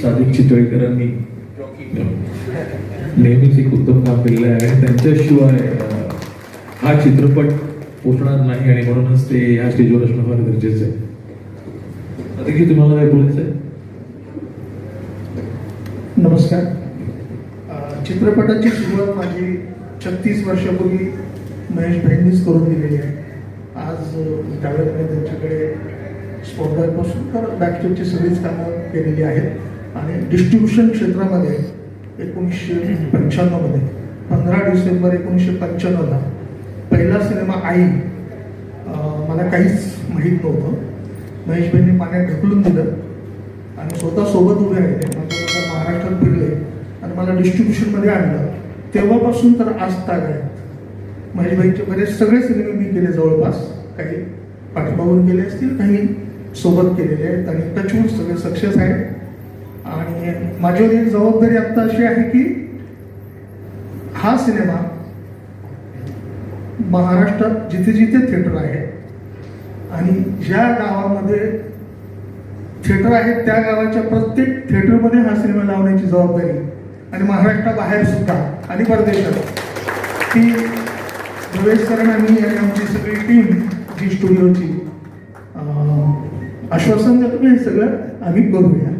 साधिक चितळेकरांनी. नेहमीच एक उत्तम काम केलेलं आहे आणि त्यांच्याशिवाय हा चित्रपट पोचणार नाही आणि म्हणूनच ते ह्या स्टेजवर असणं फार गरजेचं आहे. आता की तुम्हाला काय बोलायचं आहे नमस्कार चित्रपटाची सुरुवात माझी छत्तीस वर्षापूर्वी महेश भाईंनीच करून दिलेली आहे. आज त्यावेळेस त्यावेळेला मी त्यांच्याकडे स्पर्धापासून तर बॅकस्टेजची सगळीच कामं केलेली आहेत. आणि डिस्ट्रीब्युशन क्षेत्रामध्ये एकोणीसशे पंच्याण्णवमध्ये पंधरा डिसेंबर एकोणीसशे पंच्याण्णवला पहिला सिनेमा आई मला काहीच माहीत नव्हतं. महेशबाईंनी पाण्यात ढकलून दिलं आणि स्वतः सोबत उभे राहिले. माझ्या महाराष्ट्रात फिरले आणि मला डिस्ट्रीब्युशनमध्ये आणलं. तेव्हापासून तर आज ताग आहेत महेशबाईंचे बरेच सगळे सिनेमे मी केले जवळपास. काही पाठीमागून केले असतील काही सोबत केलेले आहेत. आणि टचवूड सगळे सक्सेस आहेत. माझी जबाबदारी आता अशी आहे की हा सिनेमा महाराष्ट्रात जिथे जिथे थिएटर आहे आणि ज्या गावामध्ये थिएटर आहे त्या गावाच्या प्रत्येक थिएटरमध्ये हा सिनेमा लावण्याची जबाबदारी आणि महाराष्ट्राबाहेर सुद्धा आणि परदेशात. ती प्रवेश करणं आणि आमची सगळी टीम जी स्टुडिओची आश्वासन देतो की हे सगळं आम्ही करूया.